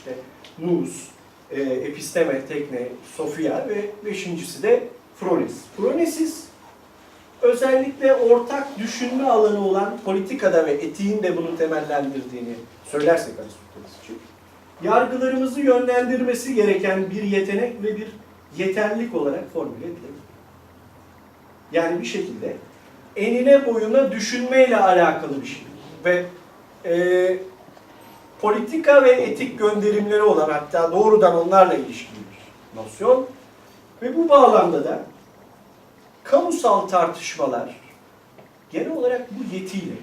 İşte nous, e, episteme, tekne, sofia ve beşincisi de phronesis. Phronesis özellikle ortak düşünme alanı olan politikada ve etiğin de bunu temellendirdiğini söylersek Aristoteles için, yargılarımızı yönlendirmesi gereken bir yetenek ve bir yeterlilik olarak formüle edilebilir. Yani bir şekilde enine boyuna düşünmeyle alakalı bir şey. Ve e, politika ve etik gönderimleri olan hatta doğrudan onlarla ilişkili bir nosyon. Ve bu bağlamda da kamusal tartışmalar genel olarak bu yetiyle.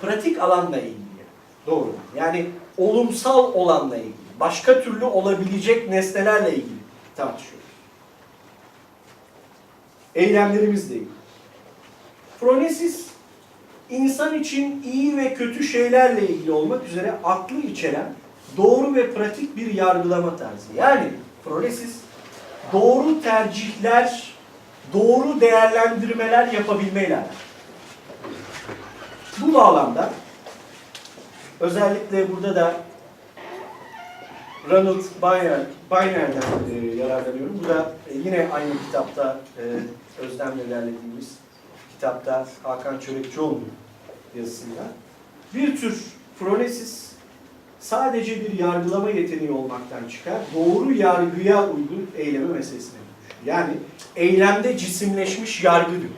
Pratik alanla ilgili. Doğru. Yani olumsal olanla ilgili. Başka türlü olabilecek nesnelerle ilgili tartışıyoruz. Eylemlerimizle ilgili. Phronesis insan için iyi ve kötü şeylerle ilgili olmak üzere aklı içeren doğru ve pratik bir yargılama tarzı. Yani Phronesis doğru tercihler, doğru değerlendirmeler yapabilmeyle. Bu bağlamda özellikle burada da Ronald Biner, Biner'den e, yararlanıyorum. Bu da e, yine aynı kitapta e, Özlem'le ilerlediğimiz kitapta Hakan Çörekçioğlu'nun yazısında. Bir tür Phronesis sadece bir yargılama yeteneği olmaktan çıkar, doğru yargıya uygun eyleme meselesine dönüşür. Yani eylemde cisimleşmiş yargı diyor.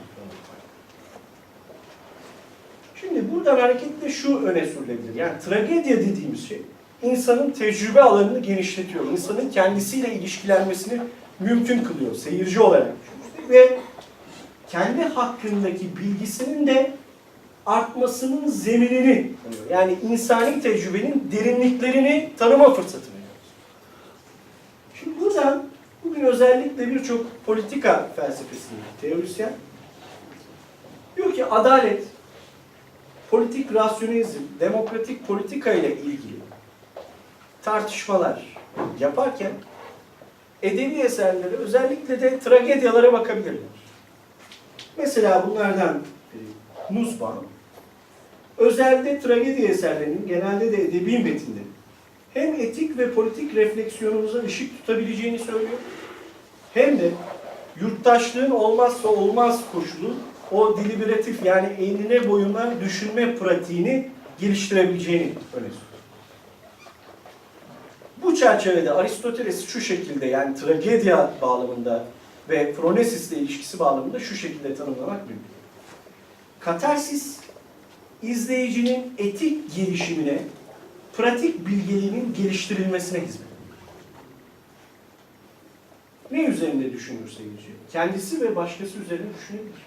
Şimdi buradan hareketle şu öne sürülebilir. Yani tragedya dediğimiz şey insanın tecrübe alanını genişletiyor. İnsanın kendisiyle ilişkilenmesini mümkün kılıyor seyirci olarak. Ve kendi hakkındaki bilgisinin de artmasının zeminini tanıyor. Yani insani tecrübenin derinliklerini tanıma fırsatı veriyoruz. Şimdi buradan bugün özellikle birçok politika felsefesinin teorisyen diyor ki adalet, politik rasyonizm, demokratik politika ile ilgili tartışmalar yaparken edebi eserlere özellikle de tragedyalara bakabilirler. Mesela bunlardan biri Nussbaum, özelde tragedi eserlerinin genelde de edebi metinde hem etik ve politik refleksiyonumuza ışık tutabileceğini söylüyor, hem de yurttaşlığın olmazsa olmaz koşulu o deliberatif yani enine boyuna düşünme pratiğini geliştirebileceğini öne sürüyor. Bu çerçevede Aristoteles şu şekilde yani tragedya bağlamında ve Phronesis ile ilişkisi bağlamında şu şekilde tanımlamak mümkün. Katarsis, izleyicinin etik gelişimine, pratik bilgeliğinin geliştirilmesine hizmet. Ne üzerinde düşünür seyirci? Kendisi ve başkası üzerine düşünebilir.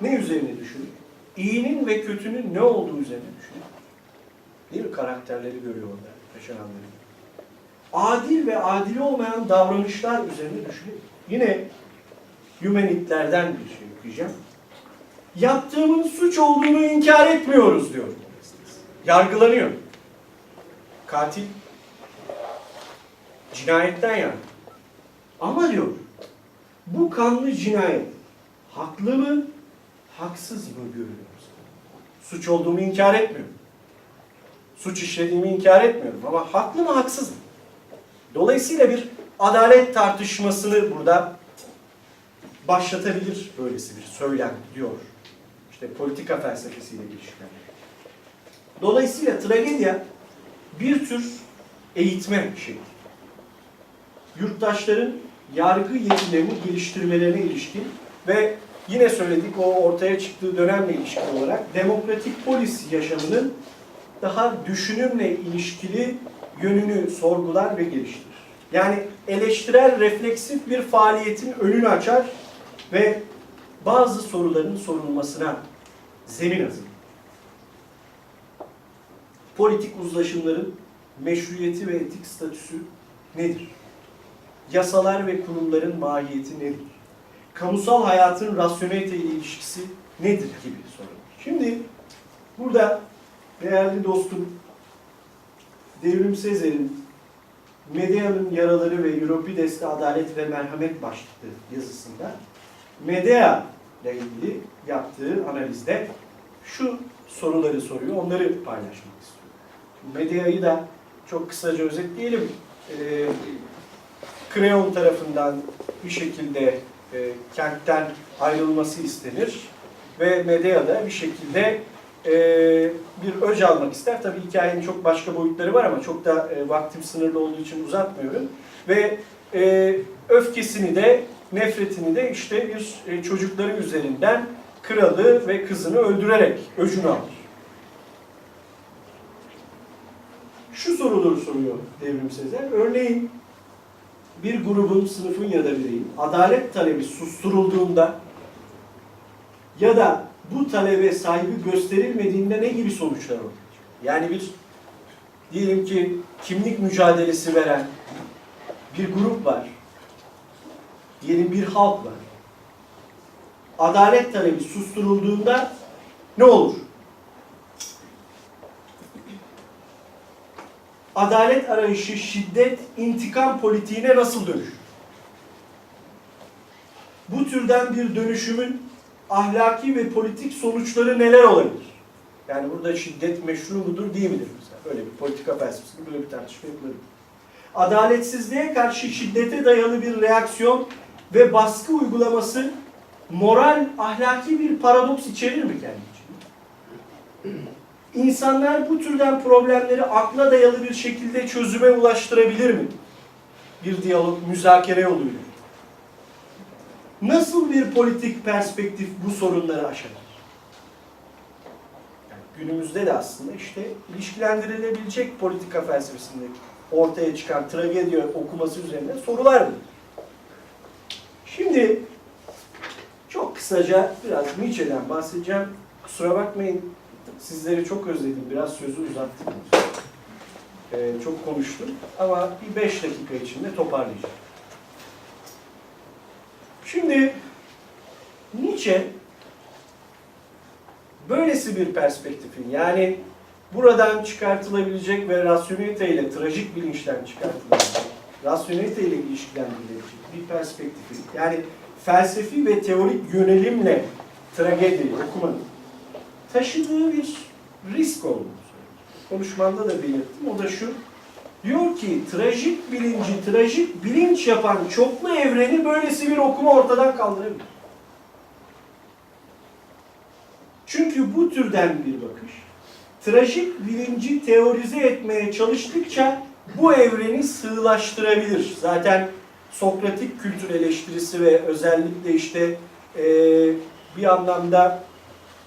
Ne üzerine düşünür? İyinin ve kötünün ne olduğu üzerine düşünür. Değil mi? Karakterleri görüyor orada, yaşananları. Adil ve adil olmayan davranışlar üzerine düşünüyor. Yine Hümenitlerden bir şey okuyacağım. Yaptığımın suç olduğunu inkar etmiyoruz diyor. Yargılanıyor. Katil cinayetten yani. Ama diyor, bu kanlı cinayet haklı mı, haksız mı görüyoruz? Suç olduğumu inkar etmiyorum. Suç işlediğimi inkar etmiyorum ama haklı mı, haksız mı? Dolayısıyla bir adalet tartışmasını burada başlatabilir böylesi bir söylem diyor. İşte politika felsefesiyle ilişkiler. Dolayısıyla tragedya bir tür eğitme şekli. Yurttaşların yargı yetilerini geliştirmelerine ilişkin ve yine söyledik o ortaya çıktığı dönemle ilişkin olarak demokratik polis yaşamının daha düşünümle ilişkili yönünü sorgular ve geliştirir. Yani eleştirel refleksif bir faaliyetin önünü açar ve bazı soruların sorulmasına zemin hazırlar. Politik uzlaşımların meşruiyeti ve etik statüsü nedir? Yasalar ve kurumların mahiyeti nedir? Kamusal hayatın rasyonelite ile ilişkisi nedir gibi sorular. Şimdi burada değerli dostum Devrim Sezer'in Medea'nın yaraları ve Euripides'te adalet ve merhamet başlıklı yazısında Medea ile ilgili yaptığı analizde şu soruları soruyor, onları paylaşmak istiyorum. medyayı da çok kısaca özetleyelim. E, Kreon tarafından bir şekilde e, kentten ayrılması istenir ve Medea da bir şekilde e, bir öc almak ister. Tabii hikayenin çok başka boyutları var ama çok da e, vaktim sınırlı olduğu için uzatmıyorum. Ve e, öfkesini de nefretini de işte bir e, çocukları üzerinden kralı ve kızını öldürerek öcünü alır. Şu soruları soruyor Devrim Sezer. Örneğin bir grubun, sınıfın ya da bireyin adalet talebi susturulduğunda ya da bu talebe saygı gösterilmediğinde ne gibi sonuçlar olur? Yani bir diyelim ki kimlik mücadelesi veren bir grup var. Diyelim bir halk var. Adalet talebi susturulduğunda ne olur? Adalet arayışı, şiddet, intikam politiğine nasıl dönüşür? Bu türden bir dönüşümün ahlaki ve politik sonuçları neler olabilir? Yani burada şiddet meşru mudur değil midir mesela? Böyle bir politika felsefesinde böyle bir tartışma yapılabilir. Adaletsizliğe karşı şiddete dayalı bir reaksiyon ve baskı uygulaması moral, ahlaki bir paradoks içerir mi kendi içinde? İnsanlar bu türden problemleri akla dayalı bir şekilde çözüme ulaştırabilir mi? Bir diyalog, müzakere yoluyla. Nasıl bir politik perspektif bu sorunları aşar? Yani günümüzde de aslında işte ilişkilendirilebilecek politika felsefesinde ortaya çıkan tragedi okuması üzerine sorular var. Şimdi çok kısaca biraz Nietzsche'den bahsedeceğim. Kusura bakmayın sizleri çok özledim. Biraz sözü uzattım. Ee, çok konuştum. Ama bir beş dakika içinde toparlayacağım. Şimdi Nietzsche böylesi bir perspektifin yani buradan çıkartılabilecek ve rasyoneliteyle, trajik bilinçten çıkartılabilecek, rasyoneliteyle ilişkilendirilebilecek bir perspektifin yani felsefi ve teorik yönelimle tragedi okumanın taşıdığı bir risk olduğunu söylüyor. Konuşmamda da belirttim. O da şu. Diyor ki trajik bilinci, trajik bilinç yapan çoklu evreni böylesi bir okuma ortadan kaldırabilir. Çünkü bu türden bir bakış, trajik bilinci teorize etmeye çalıştıkça bu evreni sığlaştırabilir. Zaten Sokratik kültür eleştirisi ve özellikle işte e, bir anlamda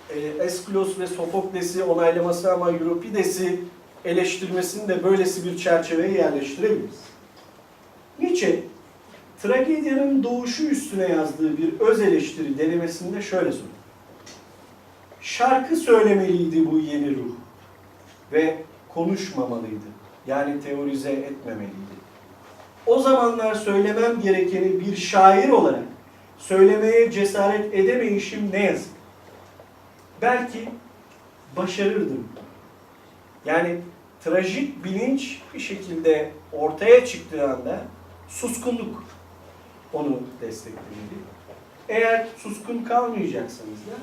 e, Eskilos ve Sofokles'i onaylaması ama Euripides'i eleştirmesini de böylesi bir çerçeveye yerleştirebiliriz. Nietzsche, tragedyanın doğuşu üstüne yazdığı bir öz eleştiri denemesinde şöyle soruyor. Şarkı söylemeliydi bu yeni ruh ve konuşmamalıydı. Yani teorize etmemeliydi. O zamanlar söylemem gerekeni bir şair olarak söylemeye cesaret edemeyişim ne yazık. Belki başarırdım. Yani trajik bilinç bir şekilde ortaya çıktığı anda suskunluk onu desteklemeli. Eğer suskun kalmayacaksanız da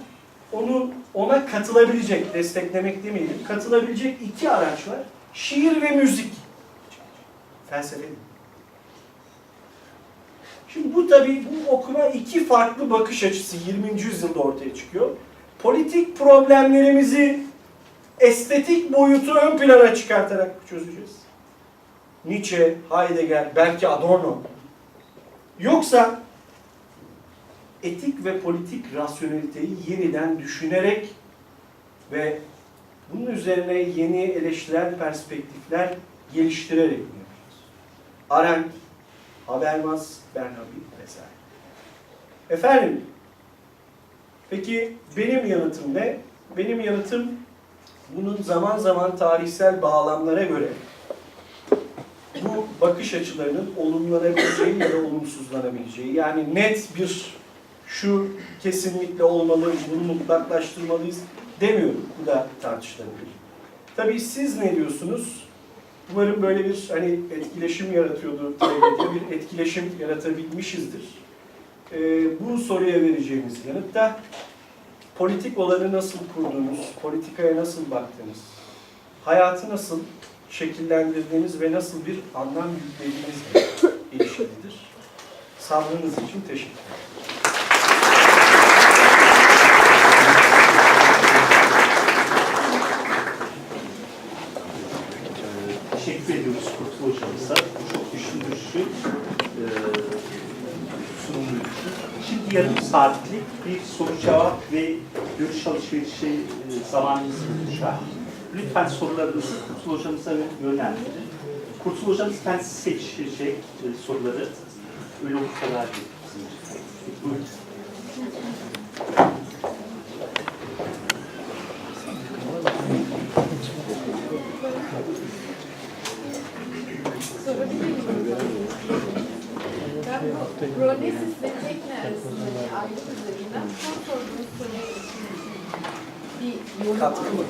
onu ona katılabilecek, desteklemek demeyelim, katılabilecek iki araç var. Şiir ve müzik. Felsefe. Şimdi bu tabii bu okuma iki farklı bakış açısı 20. yüzyılda ortaya çıkıyor. Politik problemlerimizi estetik boyutu ön plana çıkartarak çözeceğiz. Nietzsche, Heidegger, belki Adorno. Yoksa etik ve politik rasyoneliteyi yeniden düşünerek ve bunun üzerine yeni eleştirel perspektifler geliştirerek mi yapacağız? Arendt, Habermas, Bernabi vesaire. Efendim, peki benim yanıtım ne? Benim yanıtım bunun zaman zaman tarihsel bağlamlara göre bu bakış açılarının olumlanabileceği ya da olumsuzlanabileceği yani net bir şu kesinlikle olmalı, bunu mutlaklaştırmalıyız demiyorum. Bu da tartışılabilir. Tabii siz ne diyorsunuz? Umarım böyle bir hani etkileşim yaratıyordur tragedya, bir etkileşim yaratabilmişizdir. Ee, bu soruya vereceğimiz yanıt da politik olanı nasıl kurdunuz, politikaya nasıl baktınız? hayatı nasıl şekillendirdiğiniz ve nasıl bir anlam yüklediğinizle ilişkilidir. Sabrınız için teşekkür ederim. Teşekkür ediyoruz Kurtul Hocamıza. Çok düşündürücü e, sunumuydu. Şimdi yarım saatlik bir soru cevap ve görüş alışverişi e, zamanımız olacak. Lütfen sorularınızı Kurtul Hocamıza yönlendirin. Kurtul Hocamız kendisi seçecek e, soruları. Öyle olursa daha iyi. Buyurun. Sorabilir miyim? Ben bu Pronesis ve Tekne arasındaki ayrım üzerinden son sorduğunuz soruya ilişkin bir yorum Katkı mı?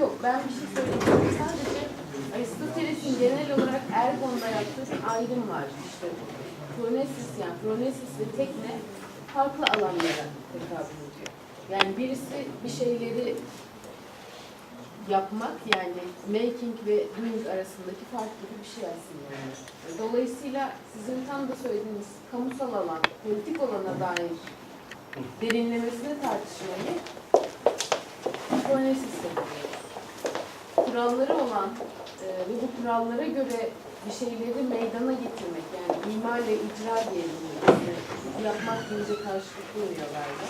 Yok, ben bir şey söyleyeyim. Sadece Aristoteles'in genel olarak Ergon'da yaptığı bir ayrım var. İşte Pronesis yani Pronesis ve Tekne farklı alanlara tekabül ediyor. Yani birisi bir şeyleri yapmak yani making ve doing arasındaki fark gibi bir şey aslında. Yani. Dolayısıyla sizin tam da söylediğiniz kamusal alan, politik olana dair derinlemesine tartışmayı Pronesis'te buluyoruz. Kuralları olan e, ve bu kurallara göre bir şeyleri meydana getirmek yani imar ve icra. Çünkü yapmak deyince karşılıklı oluyor galiba.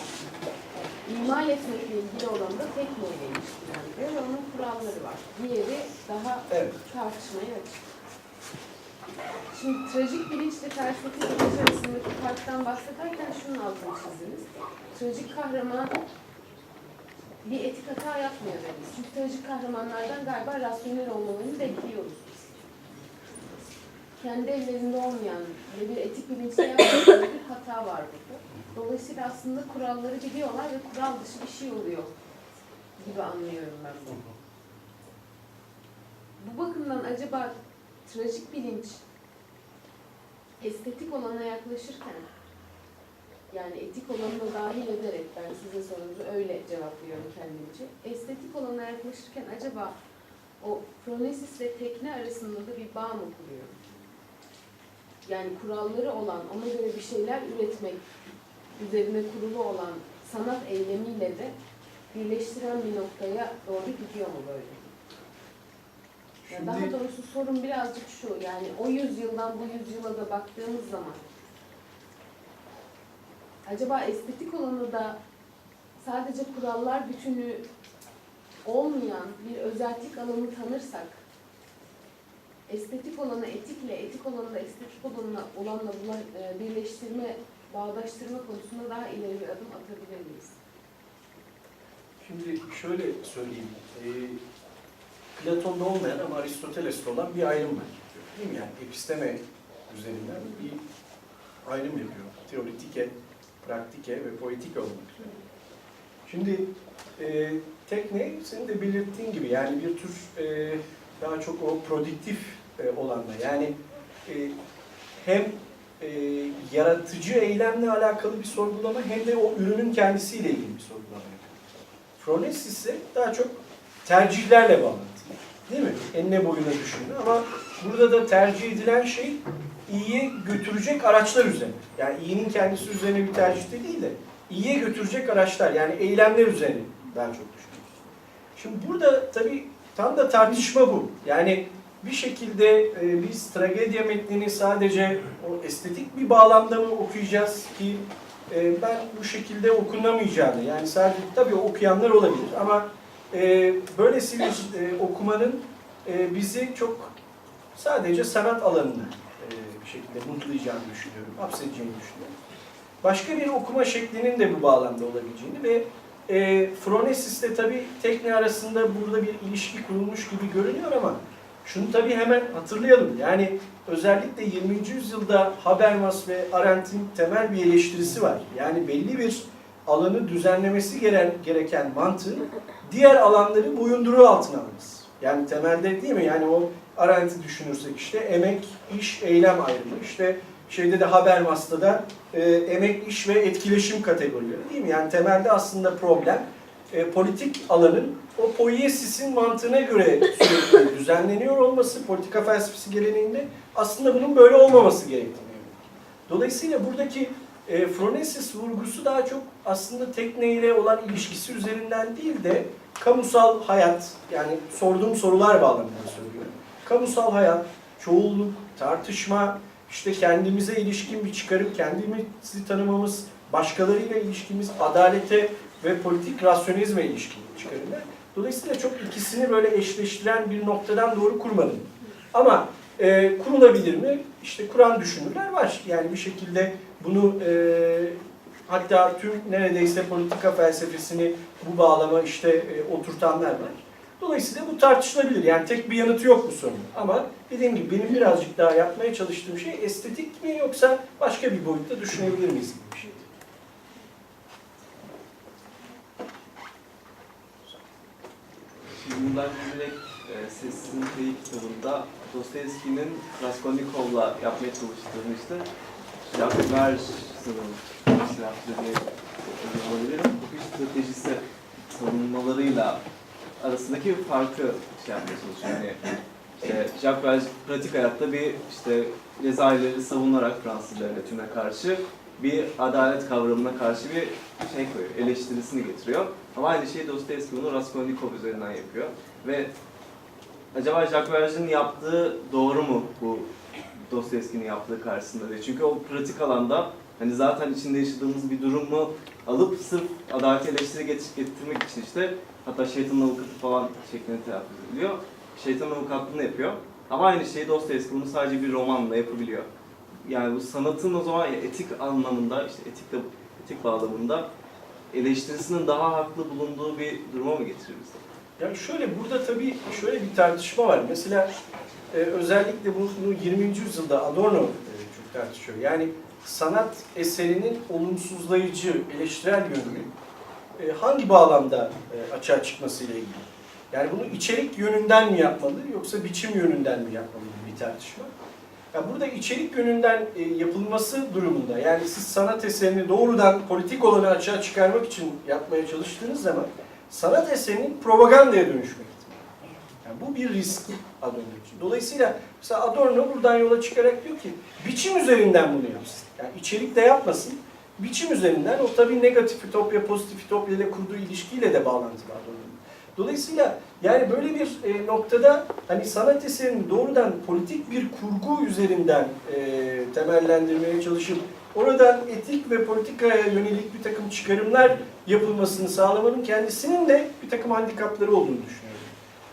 İmal etmekle ilgili olan da tekneyle ilişkilendiriyor ve onun kuralları var. Diğeri daha Evet. tartışmaya açık. Şimdi trajik bilinçle felsefi bilinç arasındaki farktan bahsederken şunun altını çizdiniz. Trajik kahraman bir etik hata yapmıyor dediniz. Çünkü trajik kahramanlardan galiba rasyonel olmalarını bekliyoruz. biz. Kendi ellerinde olmayan ve bir etik bilinçle yapmadıkları bir hata var burada. Dolayısıyla aslında kuralları biliyorlar ve kural dışı bir şey oluyor gibi anlıyorum ben bunu. Bu bakımdan acaba trajik bilinç estetik olana yaklaşırken yani etik olanı da dahil ederek ben size sorunuzu öyle cevaplıyorum kendimce. Estetik olana yaklaşırken acaba o pronesis ve tekne arasında da bir bağ mı kuruyor? Yani kuralları olan, ona göre bir şeyler üretmek üzerine kurulu olan sanat eylemiyle de birleştiren bir noktaya doğru gidiyor mu böyle? Yani daha Şimdi- doğrusu sorun birazcık şu, yani o yüzyıldan bu yüzyıla da baktığımız zaman acaba estetik olanı da sadece kurallar bütünü olmayan bir özellik alanı tanırsak estetik olanı etikle, etik olanı da estetik olanla, olanla e, birleştirme, bağdaştırma konusunda daha ileri bir adım atabilir miyiz? Şimdi şöyle söyleyeyim. Ee, Platon'da olmayan ama Aristoteles'te olan bir ayrım var. Değil mi? Yani episteme üzerinden bir ayrım yapıyor. Teoretike, praktike ve poetike olmak. Şimdi e, tekne senin de belirttiğin gibi yani bir tür e, daha çok o prodüktif e, olanla yani e, hem e, yaratıcı eylemle alakalı bir sorgulama hem de o ürünün kendisiyle ilgili bir sorgulama. Fronesis ise daha çok tercihlerle bağlantılı. Değil mi? Enine boyuna düşünün ama burada da tercih edilen şey iyiye götürecek araçlar üzerine. Yani iyinin kendisi üzerine bir tercih de değil de iyiye götürecek araçlar yani eylemler üzerine daha çok düşünüyoruz. Şimdi burada tabii tam da tartışma bu. Yani bir şekilde e, biz tragedya metnini sadece o estetik bir bağlamda mı okuyacağız ki e, ben bu şekilde okunamayacağını yani sadece tabii okuyanlar olabilir ama e, böylesi bir e, okumanın e, bizi çok sadece sanat alanında e, bir şekilde mutlayacağını düşünüyorum, hapsedeceğini düşünüyorum. Başka bir okuma şeklinin de bu bağlamda olabileceğini ve e, Phronesis'te tabii tekne arasında burada bir ilişki kurulmuş gibi görünüyor ama şunu tabii hemen hatırlayalım. Yani özellikle 20. yüzyılda Habermas ve Arendt'in temel bir eleştirisi var. Yani belli bir alanı düzenlemesi geren, gereken mantığın diğer alanları boyunduruğu altına alması. Yani temelde değil mi? Yani o Arendt'i düşünürsek işte emek, iş, eylem ayrımı. İşte şeyde de Habermas'ta da e, emek, iş ve etkileşim kategorileri değil mi? Yani temelde aslında problem e, politik alanın o poiesis'in mantığına göre düzenleniyor olması politika felsefesi geleneğinde aslında bunun böyle olmaması gerektiğini. Dolayısıyla buradaki e, Phronesis vurgusu daha çok aslında tekneyle olan ilişkisi üzerinden değil de kamusal hayat yani sorduğum sorular bağlamında söylüyorum. Kamusal hayat, çoğulluk, tartışma, işte kendimize ilişkin bir çıkarım, kendimizi tanımamız, başkalarıyla ilişkimiz, adalete ve politik rasyonizme ilişkin çıkarımlar. Dolayısıyla çok ikisini böyle eşleştiren bir noktadan doğru kurmadım. Ama e, kurulabilir mi? İşte kuran düşünürler var. Yani bir şekilde bunu e, hatta tüm neredeyse politika felsefesini bu bağlama işte e, oturtanlar var. Dolayısıyla bu tartışılabilir. Yani tek bir yanıtı yok bu sorunun. Ama dediğim gibi benim birazcık daha yapmaya çalıştığım şey estetik mi yoksa başka bir boyutta düşünebilir miyiz gibi bir şeydi. Bundan direkt e, Sessizin Kıyı kitabında Dostoyevski'nin Raskolnikov'la yapmaya çalıştığını işte Jakver sınırı silahlı diye olabilirim. Hukuk stratejisi savunmalarıyla arasındaki farkı şey yapmaya çalışıyor. Yani işte Jakver pratik hayatta bir işte Cezayirleri savunarak Fransız devletine karşı bir adalet kavramına karşı bir şey koyuyor, eleştirisini getiriyor. Ama aynı şeyi Dostoyevski bunu Raskolnikov üzerinden yapıyor. Ve acaba Jacques Verge'nin yaptığı doğru mu bu Dostoyevski'nin yaptığı karşısında diye. Çünkü o pratik alanda hani zaten içinde yaşadığımız bir durumu alıp sırf adalet eleştiri get- getirmek için işte hatta şeytanın avukatı falan şeklinde telaffuz ediliyor. Şeytanın avukatlığını yapıyor. Ama aynı şeyi Dostoyevski bunu sadece bir romanla yapabiliyor. Yani bu sanatın o zaman etik anlamında, işte etik, etik bağlamında eleştirisinin daha haklı bulunduğu bir duruma mı getirir bizi? Yani şöyle burada tabii şöyle bir tartışma var. Mesela e, özellikle bunu 20. yüzyılda Adorno e, çok tartışıyor. Yani sanat eserinin olumsuzlayıcı, eleştirel yönünü e, hangi bağlamda e, açığa çıkmasıyla ilgili. Yani bunu içerik yönünden mi yapmalı yoksa biçim yönünden mi yapmalı bir tartışma. Ya burada içerik yönünden e, yapılması durumunda yani siz sanat eserini doğrudan politik olanı açığa çıkarmak için yapmaya çalıştığınız zaman sanat eserinin propagandaya dönüşme ihtimali. Yani bu bir risk Adorno için. Dolayısıyla mesela Adorno buradan yola çıkarak diyor ki biçim üzerinden bunu yapsın. Yani içerik de yapmasın. Biçim üzerinden o tabii negatif ütopya, pozitif ütopya ile kurduğu ilişkiyle de bağlantılı Adorno'nun. Dolayısıyla yani böyle bir e, noktada hani sanat eserini doğrudan politik bir kurgu üzerinden e, temellendirmeye çalışıp oradan etik ve politikaya yönelik bir takım çıkarımlar yapılmasını sağlamanın kendisinin de bir takım handikapları olduğunu düşünüyorum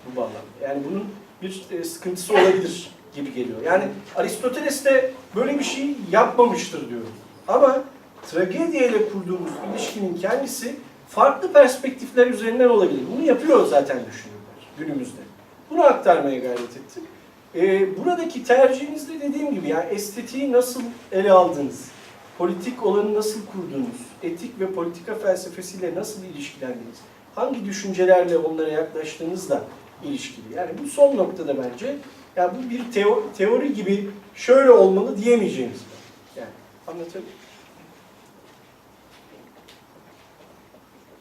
bu bağlamda. Yani bunun bir e, sıkıntısı olabilir gibi geliyor. Yani Aristoteles de böyle bir şey yapmamıştır diyorum. Ama tragediyle kurduğumuz ilişkinin kendisi farklı perspektifler üzerinden olabilir. Bunu yapıyor zaten düşünürler günümüzde. Bunu aktarmaya gayret ettim. Ee, buradaki tercihinizde dediğim gibi yani estetiği nasıl ele aldınız, politik olanı nasıl kurdunuz, etik ve politika felsefesiyle nasıl ilişkilendiniz, hangi düşüncelerle onlara yaklaştığınızla ilişkili. Yani bu son noktada bence yani bu bir teo- teori gibi şöyle olmalı diyemeyeceğimiz. Yani anlatabiliyor?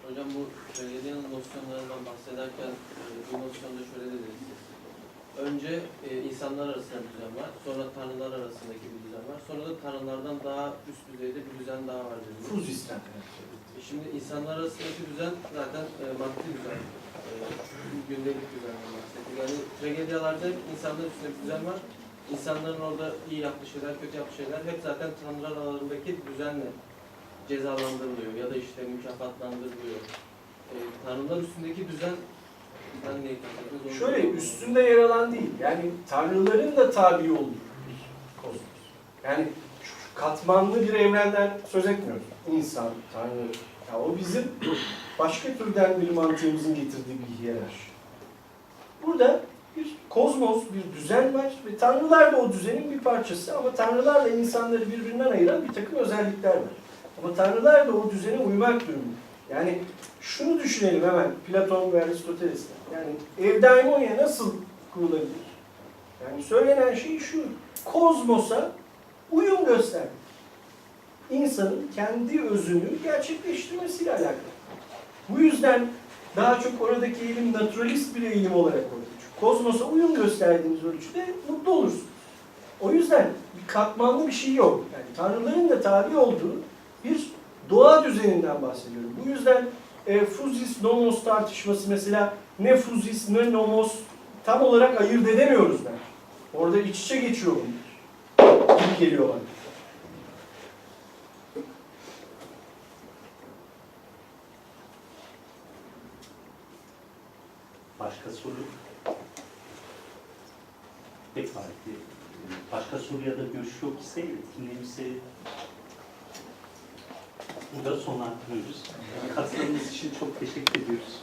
Hocam bu söylediğiniz nosyonlarından bahsederken e, bu nosyonda şöyle dediniz. Önce e, insanlar arasında bir düzen var, sonra tanrılar arasındaki bir düzen var, sonra da tanrılardan daha üst düzeyde bir düzen daha var dediniz. Fuzisten. E, Şimdi insanlar arasındaki düzen zaten e, maddi düzen, gündelik düzenden bahsettik. Yani tragedyalarda insanlar üstünde bir düzen var. İnsanların orada iyi yaptığı şeyler, kötü yaptığı şeyler hep zaten tanrılar aralarındaki düzenle cezalandırılıyor ya da işte mükafatlandırılıyor. E, tanrılar üstündeki düzen ben ne kastettim? Şöyle üstünde yer alan değil. Yani tanrıların da tabi olduğu bir kozmos. Yani katmanlı bir evrenden söz etmiyoruz. İnsan, tanrı. Ya o bizim başka türden bir mantığımızın getirdiği bir hiyerarşi. Burada bir kozmos, bir düzen var ve tanrılar da o düzenin bir parçası ama tanrılarla insanları birbirinden ayıran bir takım özellikler var. Ama tanrılar da o düzene uymak durumunda. Yani şunu düşünelim hemen Platon ve Aristoteles'ten. Yani evdaimonya nasıl kurulabilir? Yani söylenen şey şu. Kozmosa uyum göstermek. İnsanın kendi özünü gerçekleştirmesiyle alakalı. Bu yüzden daha çok oradaki eğilim naturalist bir eğilim olarak. Çünkü kozmosa uyum gösterdiğiniz ölçüde mutlu olursunuz. O yüzden bir katmanlı bir şey yok. Yani tanrıların da tabi olduğu bir doğa düzeninden bahsediyorum. Bu yüzden e, fuzis nomos tartışması mesela ne fuzis ne nomos tam olarak ayırt edemiyoruz ben. Orada iç içe geçiyor bunlar. Gibi geliyor. Başka soru? Pek var. Başka soru ya da görüş yok ise etkinliğimizi burada sonlandırıyoruz. Katıldığınız için çok teşekkür ediyoruz.